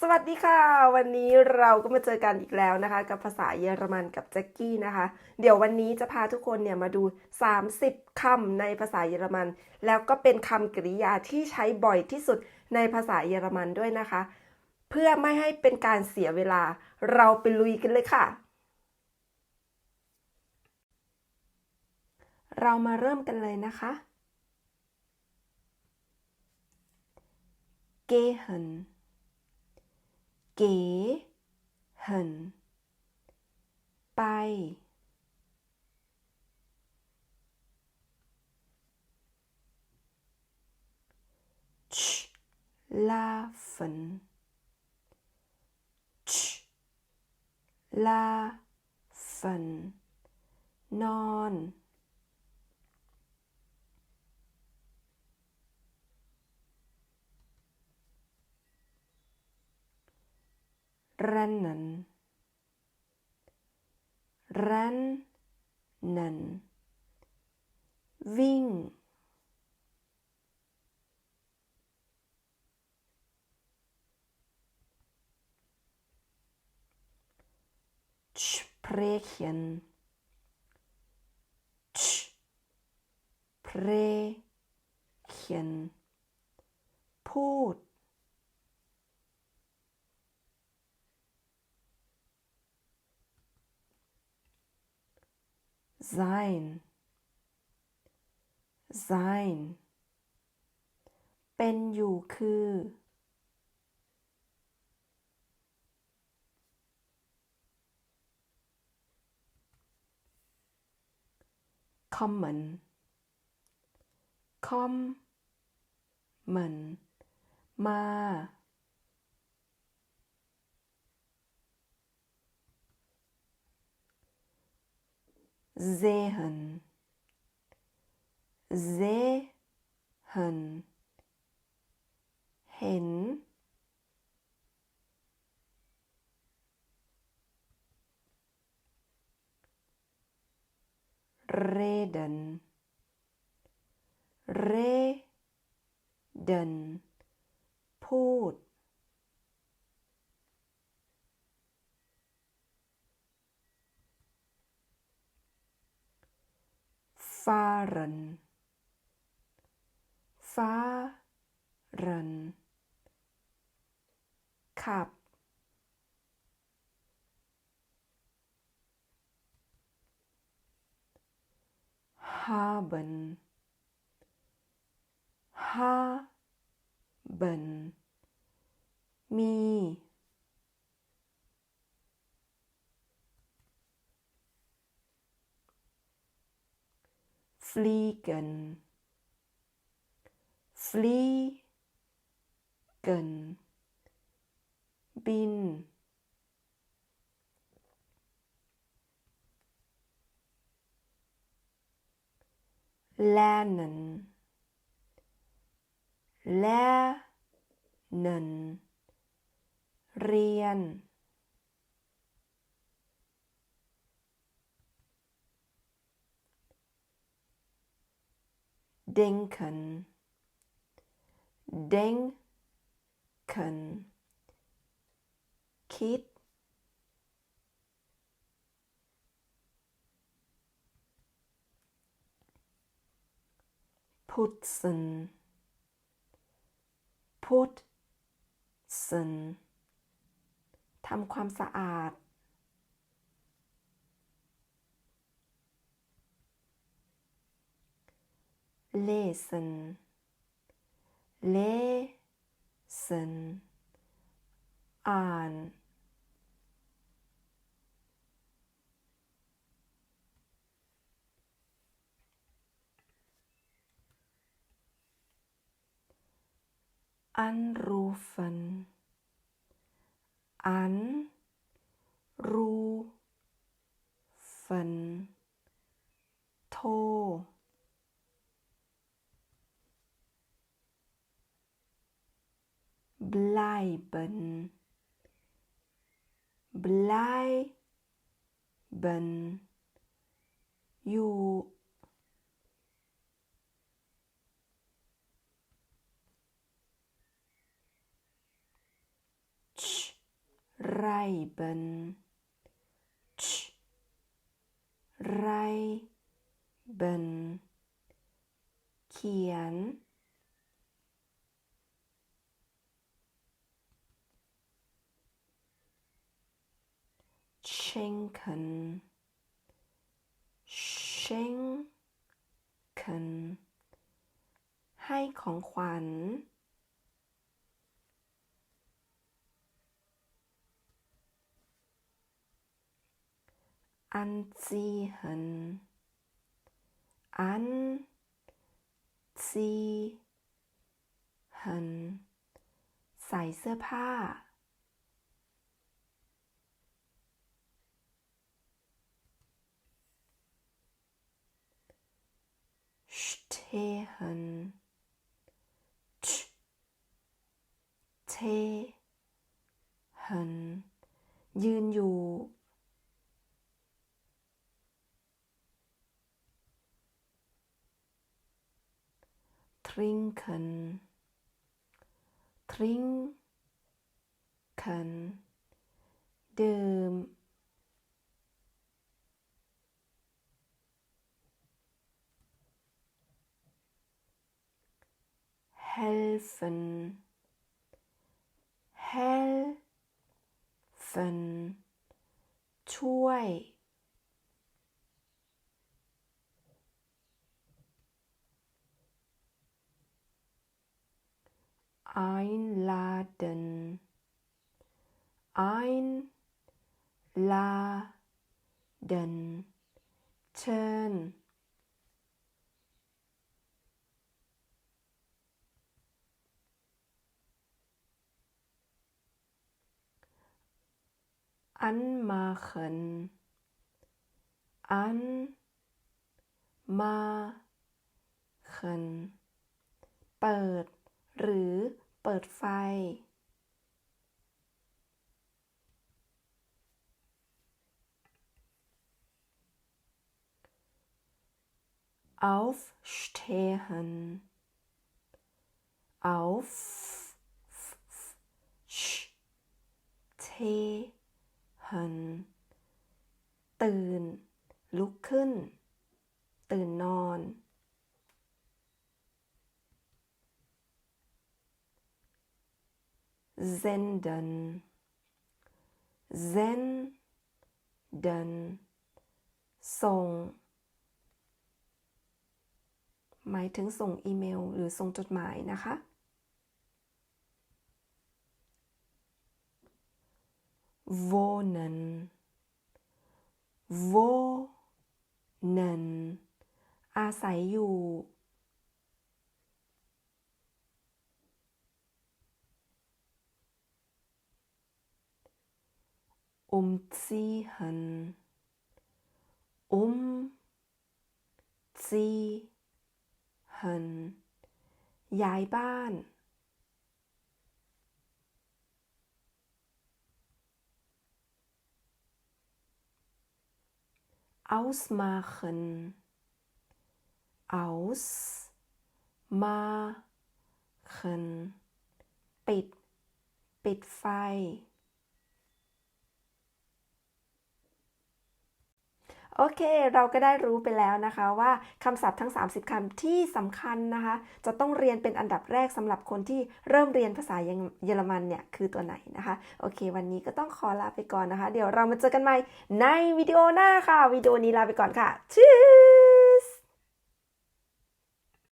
สวัสดีค่ะ วันนี้เราก็มาเจอกันอีกแล้วนะคะ กับภาษาเยอรมันกับแจ็คกี้นะคะ เดี๋ยววันนี้จะพาทุกคนเนี่ยมาดู 30คำในภาษาเยอรมัน แล้วก็เป็นคำกริยาที่ใช้บ่อยที่สุดในภาษาเยอรมันด้วยนะคะ เพื่อไม่ให้เป็นการเสียเวลาเราไปลุยกันเลยค่ะ เรามาเริ่มกันเลยนะคะ gehen gehen ไป schlafen schlafen นอน rennen rennen วิ่ง sprechen sprechen พู sein sein เป็นอยู่คือ kommen kommen มา sehen sehen เห็น reden reden พูด fahren fahren ขับ haben haben มี fliegen fliegen บิน lernen lernen เรียน denken denken คิด putzen putzen ทำความสะอาด lesen lesen อ่าน anrufen anrufen bleiben. Bleiben. Jo reiben reiben Kian. Schenken schenken ให้ของขวัญ anziehen anziehen ใส่เสื้อผ้า stehen stehen ยืนอยู่ trinken trinken ดื่ม helfen helfen ช่วย einladen einladen เ anmachen anmachen เปิด หรือเปิดไฟ aufstehen aufstehen ตื่น ลุกขึ้น ตื่นนอน senden senden ส่ง หมายถึงส่งอีเมล หรือส่งจดหมายนะคะ wohnen wohnen อาศัยอยู่ umziehen umziehen ย้ายบ้าน ausmachen ausmachen ปิด ปิดไฟ โอเค เราก็ได้รู้ไปแล้วนะคะว่าคำศัพท์ทั้ง 30 คำที่สำคัญนะคะ จะต้องเรียนเป็นอันดับแรกสำหรับคนที่เริ่มเรียนภาษาเยอรมันเนี่ย คือตัวไหนนะคะ โอเค วันนี้ก็ต้องขอลาไปก่อนนะคะ เดี๋ยวเรามาเจอกันใหม่ในวิดีโอหน้าค่ะ วิดีโอนี้ลาไปก่อนค่ะชื่อ